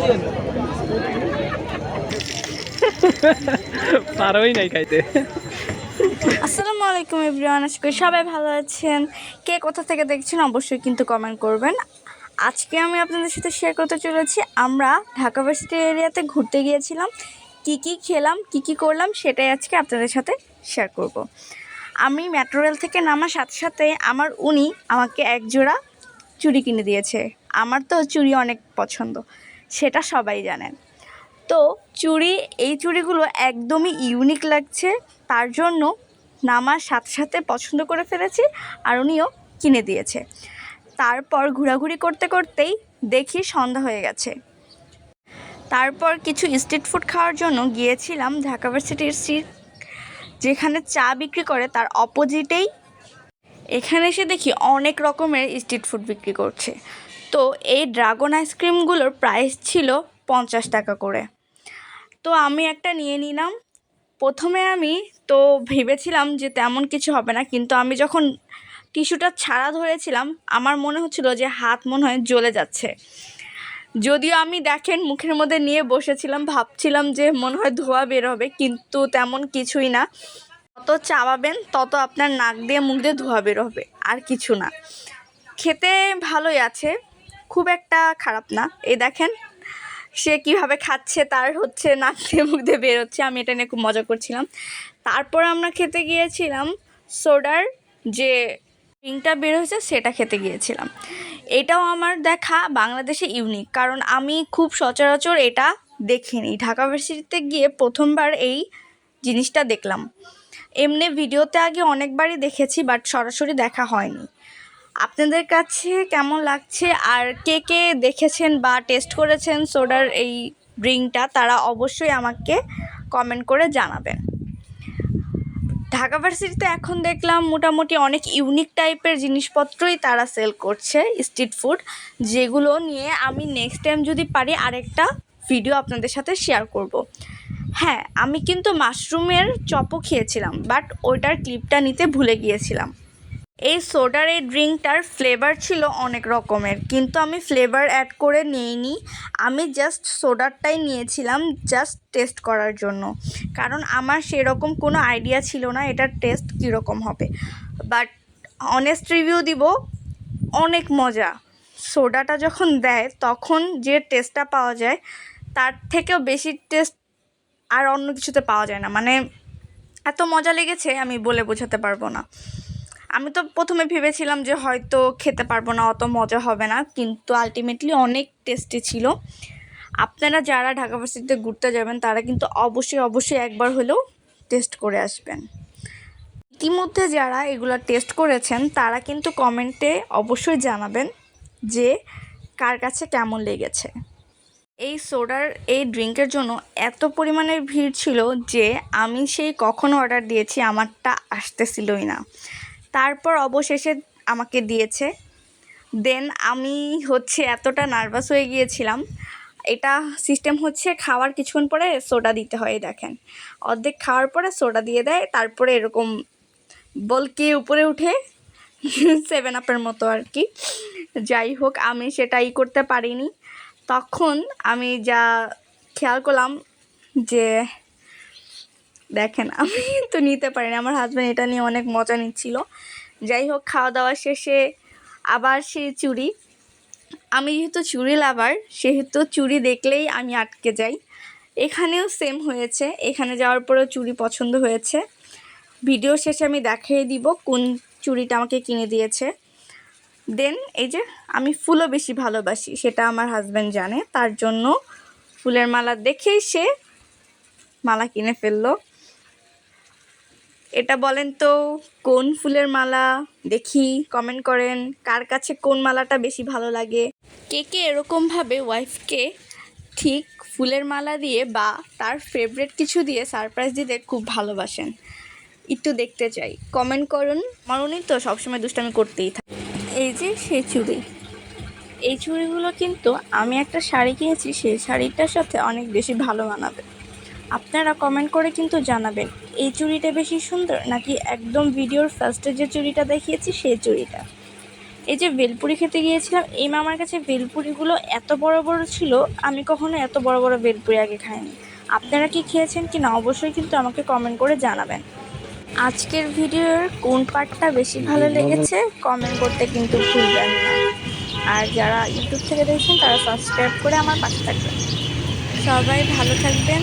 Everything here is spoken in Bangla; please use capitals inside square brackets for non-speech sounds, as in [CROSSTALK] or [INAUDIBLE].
[LAUGHS] পারোই নাই খাইতে। আসসালামু আলাইকুম এভরিওয়ান, আশা করি সবাই ভালো আছেন। কে কোথা থেকে দেখছেন অবশ্যই কিন্তু কমেন্ট করবেন। আজকে আমি আপনাদের সাথে শেয়ার করতে চলেছি, আমরা ঢাকা ভার্সিটি এরিয়াতে ঘুরতে গিয়েছিলাম। কি কি খেলাম, কি কি করলাম, সেটাই আজকে আপনাদের সাথে শেয়ার করব। আমি মেট্রো রেল থেকে নামার সাথে সাথে আমার উনি আমাকে এক জোড়া চুড়ি কিনে দিয়েছে। আমার তো চুড়ি অনেক পছন্দ। সেটা সবাই জানেন তো চুড়ি, এই চুড়িগুলো একদমই ইউনিক লাগছে। তার জন্য নামার সাথে সাথে পছন্দ করে ফেলেছি আর উনিও কিনে দিয়েছে। তারপর ঘোরাঘুরি করতে করতেই দেখি সন্ধ্যা হয়ে গেছে। তারপর কিছু স্ট্রিট ফুড খাওয়ার জন্য গিয়েছিলাম ঢাকা ভার্সিটির স্ট্রিট যেখানে চা বিক্রি করে তার অপোজিটেই এখানে এসে দেখি অনেক রকমের স্ট্রিট ফুড বিক্রি করছে। তো এই ড্রাগন আইসক্রিমগুলোর প্রাইস ছিল পঞ্চাশ টাকা করে। তো আমি একটা নিয়ে নিলাম। প্রথমে আমি তো ভেবেছিলাম যে তেমন কিছু হবে না, কিন্তু আমি যখন টিস্যুটা ছাড়া ধরেছিলাম, আমার মনে হচ্ছিল যে হাত মনে হয় জ্বলে যাচ্ছে। যদিও আমি দেখেন মুখের মধ্যে নিয়ে বসেছিলাম, ভাবছিলাম যে মনে হয় ধোয়া বের হবে, কিন্তু তেমন কিছুই না। যত চাবাবেন, তত আপনার নাক দিয়ে, মুখ দিয়ে ধোয়া বের হবে, আর কিছু না। খেতে ভালোই আছে খুব একটা খারাপ না। এই দেখেন, সে কীভাবে খাচ্ছে, তার হচ্ছে দিয়ে মুখ দিয়ে বেরোচ্ছে আমি এটা নিয়ে খুব মজা করছিলাম। তারপর আমরা খেতে গিয়েছিলাম সোডার, যে ড্রিঙ্কটা বের হয়েছে সেটা খেতে গিয়েছিলাম। এটাও আমার দেখা বাংলাদেশে ইউনিক কারণ আমি খুব সচরাচর এটা দেখিনি। ঢাকা ভার্সিটিতে গিয়ে প্রথমবার এই জিনিসটা দেখলাম। এমনি ভিডিওতে আগে অনেকবারই দেখেছি বাট সরাসরি দেখা হয়নি। আপনাদের কাছে কেমন লাগছে? আর কে কে দেখেছেন বা টেস্ট করেছেন সোডার এই ড্রিঙ্কটা তারা অবশ্যই আমাকে কমেন্ট করে জানাবেন। ঢাকা ভার্সিটিতে এখন দেখলাম মোটামুটি অনেক ইউনিক টাইপের জিনিসপত্রই তারা সেল করছে স্ট্রিট ফুড যেগুলো নিয়ে আমি নেক্সট টাইম যদি পারি আরেকটা ভিডিও আপনাদের সাথে শেয়ার করব। হ্যাঁ আমি কিন্তু মাশরুমের চপও খেয়েছিলাম বাট ওইটার ক্লিপটা নিতে ভুলে গিয়েছিলাম। এই সোডার এই ড্রিঙ্কটার ফ্লেভার ছিল অনেক রকমের, কিন্তু আমি ফ্লেভার অ্যাড করে নিইনি। আমি জাস্ট সোডারটাই নিয়েছিলাম জাস্ট টেস্ট করার জন্য। কারণ আমার সেরকম কোনো আইডিয়া ছিল না এটার টেস্ট কীরকম হবে। বাট অনেস্ট রিভিউ দিব, অনেক মজা। সোডাটা যখন দেয়, তখন যে টেস্টটা পাওয়া যায়, তার থেকেও বেশি টেস্ট আর অন্য কিছুতে পাওয়া যায় না। মানে এত মজা লেগেছে, আমি বলে বোঝাতে পারব না। আমি তো প্রথমে ভেবেছিলাম যে হয়তো খেতে পারব না, অত মজা হবে না, কিন্তু আলটিমেটলি অনেক টেস্টি ছিল। আপনারা যারা ঢাকা ভার্সিটিতে ঘুরতে যাবেন, তারা কিন্তু অবশ্যই অবশ্যই একবার হলেও টেস্ট করে আসবেন। ইতিমধ্যে যারা এগুলো টেস্ট করেছেন, তারা কিন্তু কমেন্টে অবশ্যই জানাবেন যে কার কাছে কেমন লেগেছে। এই সোডার এই ড্রিঙ্কের জন্য এত পরিমাণে ভিড় ছিল যে আমি সেই কখন অর্ডার দিয়েছি, আমারটা আসতেছিলই না। তারপর অবশেষে আমাকে দিয়েছে। দেন আমি হচ্ছে এতটা নার্ভাস হয়ে গিয়েছিলাম। এটা সিস্টেম হচ্ছে খাওয়ার কিছুক্ষণ পরে সোডা দিতে হয় দেখেন। অর্ধেক খাওয়ার পরে সোডা দিয়ে দেয়, তারপরে এরকম বলকে উপরে উঠে [LAUGHS] সেভেন আপের মতো আর কি। যাই হোক, আমি সেটাই করতে পারিনি। তখন আমি যা খেয়াল করলাম যে দেখেন, [LAUGHS] আমি তো নিতে পারিনি। আমার হাজব্যান্ড এটা নিয়ে অনেক মজা নিচ্ছিল। যাই হোক খাওয়া দাওয়া শেষে আবার সেই চুড়ি আমি যেহেতু চুড়ি লাভার সেহেতু চুড়ি দেখলেই আমি আটকে যাই। এখানেও সেম হয়েছে। এখানে যাওয়ার পরেও চুড়ি পছন্দ হয়েছে। ভিডিও শেষে আমি দেখিয়ে দিব কোন চুড়িটা আমাকে কিনে দিয়েছে। দেন এই যে, আমি ফুলও বেশি ভালোবাসি, সেটা আমার হাজব্যান্ড জানে। তার জন্য ফুলের মালা দেখেই সে মালা কিনে ফেলল। এটা বলেন তো, কোন ফুলের মালা? দেখি কমেন্ট করেন। কার কাছে কোন মালাটা বেশি ভালো লাগে? কে কে এরকমভাবে ওয়াইফকে ঠিক ফুলের মালা দিয়ে বা তার ফেভারেট কিছু দিয়ে সারপ্রাইজ দিতে খুব ভালোবাসেন? একটু দেখতে চাই। কমেন্ট করুন। আমার উনি তো সবসময় দুষ্টামি করতেই থাকে। এই যে সেই চুড়ি। এই চুড়িগুলো কিন্তু আমি একটা শাড়ি কিনেছি, সেই শাড়িটার সাথে অনেক বেশি ভালো মানাবে। আপনারা কমেন্ট করে কিন্তু জানাবেন এই চুড়িটা বেশি সুন্দর নাকি একদম ভিডিওর ফার্স্টে যে চুড়িটা দেখিয়েছি সেই চুড়িটা? এই যে ভেলপুরি খেতে গিয়েছিলাম এই মামার কাছে ভেলপুরিগুলো এত বড় বড় ছিল আমি কখনো এত বড় বড় ভেলপুরি আগে খাইনি। আপনারা কি খেয়েছেন কি না অবশ্যই কিন্তু আমাকে কমেন্ট করে জানাবেন। আজকের ভিডিওর কোন পার্টটা বেশি ভালো লেগেছে কমেন্ট করতে কিন্তু ভুলবেন না। আর যারা ইউটিউব থেকে দেখছেন তারা সাবস্ক্রাইব করে আমার পাশে থাকবেন। সবাই ভালো থাকবেন।